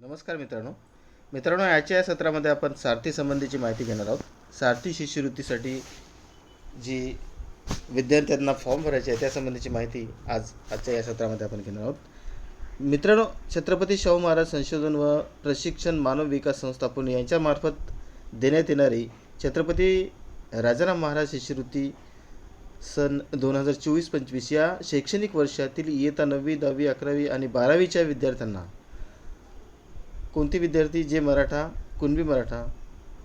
नमस्कार मित्रांनो. मित्रांनो आजच्या या सत्रामध्ये आपण सारथी संबंधीची माहिती घेणार आहोत. सारथी शिष्यवृत्तीसाठी जी विद्यार्थ्यांना फॉर्म भरायचे आहे त्यासंबंधीची माहिती आज आजच्या या सत्रामध्ये आपण घेणार आहोत. मित्रांनो छत्रपती शाहू महाराज संशोधन व प्रशिक्षण मानव विकास संस्था पुणे यांच्यामार्फत देण्यात येणारी छत्रपती राजाराम महाराज शिष्यवृत्ती सन दोन हजार चोवीस पंचवीस या शैक्षणिक वर्षातील इयत्ता नववी दहावी अकरावी आणि बारावीच्या विद्यार्थ्यांना कोणते विद्यार्थी जे मराठा कुणबी मराठा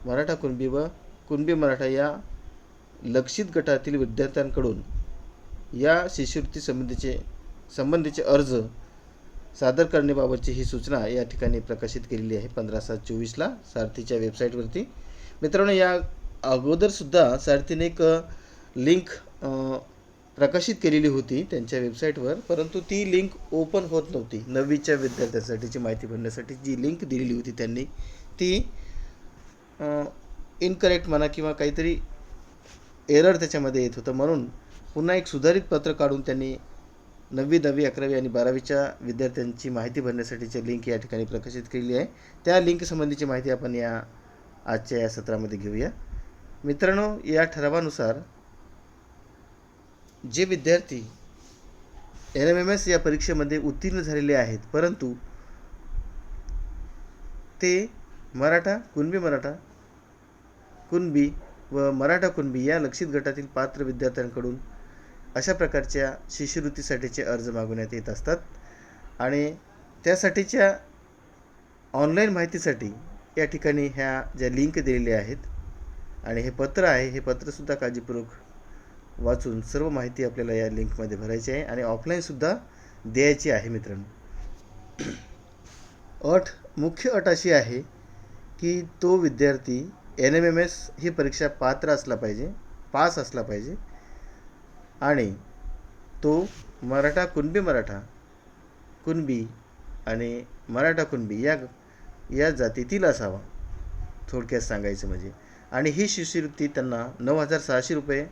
मराठा कुणबी व कुणबी मराठा या लक्षित गटातील विद्यार्थ्यांकडून या शिष्यवृत्ती संबंधीचे संबंधीचे अर्ज सादर करण्याबाबतची ही सूचना या ठिकाणी प्रकाशित केलेली आहे. पंधरा सात चोवीसला सारथीच्या वेबसाईटवरती मित्रांनो या अगोदरसुद्धा सारथीने एक लिंक प्रकाशित केलेली होती त्यांच्या वेबसाईटवर परंतु ती लिंक ओपन होत नव्हती. नववीच्या विद्यार्थ्यांसाठीची माहिती भरण्यासाठी जी लिंक दिलेली होती त्यांनी ती इनकरेक्ट म्हणा किंवा काहीतरी एरर त्याच्यामध्ये येत होतं. म्हणून पुन्हा एक सुधारित पत्र काढून त्यांनी नववी दहावी अकरावी आणि बारावीच्या विद्यार्थ्यांची माहिती भरण्यासाठीची लिंक या ठिकाणी प्रकाशित केलेली आहे त्या लिंकसंबंधीची माहिती आपण या आजच्या या सत्रामध्ये घेऊया. मित्रांनो या ठरावानुसार जे विद्यार्थी एन एम एम एस या परीक्षेमध्ये उत्तीर्ण झालेले आहेत परंतु ते मराठा कुणबी मराठा कुणबी व मराठा कुणबी या लक्षित गटातील पात्र विद्यार्थ्यांकडून अशा प्रकारच्या शिष्यवृत्तीसाठीचे अर्ज मागवण्यात येत असतात. आणि त्यासाठीच्या ऑनलाईन माहितीसाठी या ठिकाणी ह्या ज्या लिंक दिलेल्या आहेत आणि हे पत्र आहे हे पत्रसुद्धा काळजीपूर्वक वाचून सर्व माहिती आपल्याला या लिंकमध्ये भरायची आहे आणि ऑफलाईनसुद्धा द्यायची आहे मित्रांनो. अट मुख्य अट अशी आहे की तो विद्यार्थी एन एम एम एस ही परीक्षा पात्र असला पाहिजे पास असला पाहिजे आणि तो मराठा कुणबी मराठा कुणबी आणि मराठा कुणबी या या जातीतील असावा थोडक्यात सांगायचं म्हणजे. आणि ही शिष्यवृत्ती त्यांना नऊ हजार सहाशे रुपये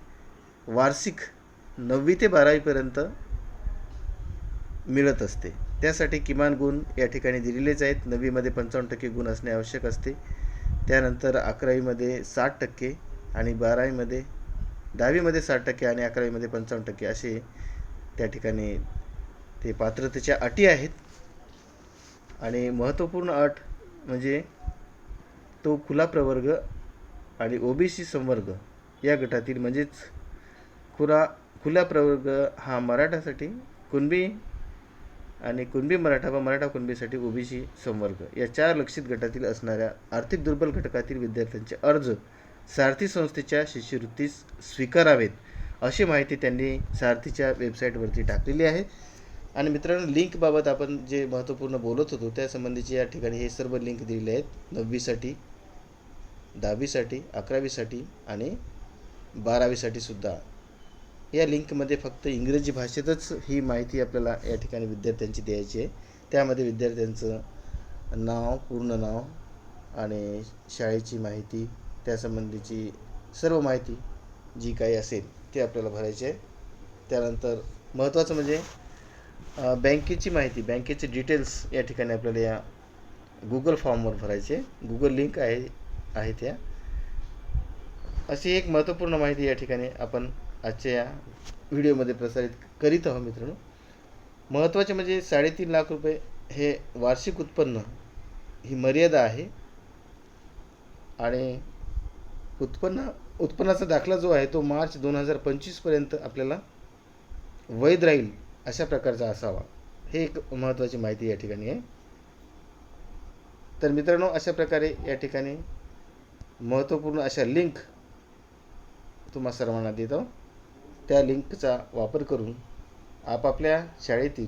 वार्षिक नववी ते बारावीपर्यंत मिळत असते. त्यासाठी किमान गुण या ठिकाणी दिलेलेच आहेत. नववीमध्ये पंचावन्न टक्के गुण असणे आवश्यक असते. त्यानंतर अकरावीमध्ये साठ टक्के आणि बारावीमध्ये दहावीमध्ये साठ टक्के आणि अकरावीमध्ये पंचावन्न टक्के असे त्या ठिकाणी ते पात्रतेच्या अटी आहेत. आणि महत्त्वपूर्ण अट म्हणजे तो खुला प्रवर्ग आणि ओबीसी संवर्ग या गटातील म्हणजेच खुरा खुला प्रवर्ग हा मराठासाठी कुणबी आणि कुणबी मराठा व मराठा कुणबीसाठी ओबीसी संवर्ग. या चार लक्षित गटातील असणाऱ्या आर्थिक दुर्बल घटकातील विद्यार्थ्यांचे अर्ज सारथी संस्थेच्या शिष्यवृत्तीस स्वीकारावेत अशी माहिती त्यांनी सारथीच्या वेबसाईटवरती टाकलेली आहे. आणि मित्रांनो लिंकबाबत आपण जे महत्त्वपूर्ण बोलत होतो त्यासंबंधीचे या ठिकाणी हे सर्व लिंक दिलेले आहेत. नववीसाठी दहावीसाठी अकरावीसाठी आणि बारावीसाठी सुद्धा. या लिंकमध्ये फक्त इंग्रजी भाषेतच ही माहिती आपल्याला या ठिकाणी विद्यार्थ्यांची द्यायची आहे. त्यामध्ये विद्यार्थ्यांचं नाव पूर्ण नाव आणि शाळेची माहिती त्यासंबंधीची सर्व माहिती जी काही असेल ती आपल्याला भरायची आहे. त्यानंतर महत्त्वाचं म्हणजे बँकेची माहिती बँकेचे डिटेल्स या ठिकाणी आपल्याला या गुगल फॉर्मवर भरायचे गुगल लिंक आहे आहे त्या अशी एक महत्त्वपूर्ण माहिती या ठिकाणी आपण आजच्या या व्हिडिओमध्ये प्रसारित करीत आहोत मित्रांनो. महत्त्वाचे म्हणजे साडेतीन लाख रुपये हे वार्षिक उत्पन्न ही मर्यादा आहे. आणि उत्पन्न उत्पन्नाचा दाखला जो आहे तो मार्च दोन हजार पंचवीसपर्यंत आपल्याला वैध राहील अशा प्रकारचा असावा. हे एक महत्त्वाची माहिती या ठिकाणी आहे. तर मित्रांनो अशा प्रकारे या ठिकाणी महत्त्वपूर्ण अशा लिंक तुम्हा सर्वांना देत आहोत. त्या लिंकचा वापर करून आपापल्या शाळेतील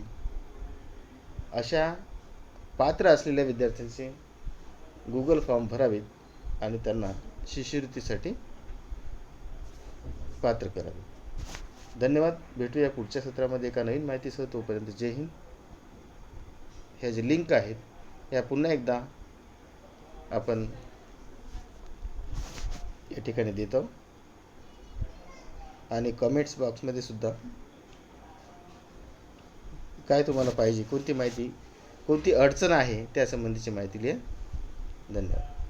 अशा पात्र असलेल्या विद्यार्थ्यांचे गुगल फॉर्म भरावेत आणि त्यांना शिष्यवृत्तीसाठी पात्र करावे. धन्यवाद. भेटूया पुढच्या सत्रामध्ये एका नवीन माहितीसह. तोपर्यंत जय हिंद. ह्या जे लिंक आहेत या पुन्हा एकदा आपण या ठिकाणी देतो आणि कमेंट्स बॉक्समध्ये सुद्धा काय तुम्हाला पाहिजे? कोणती माहिती? कोणती अडचण आहे? त्यासंबंधीची माहिती लिहा. धन्यवाद.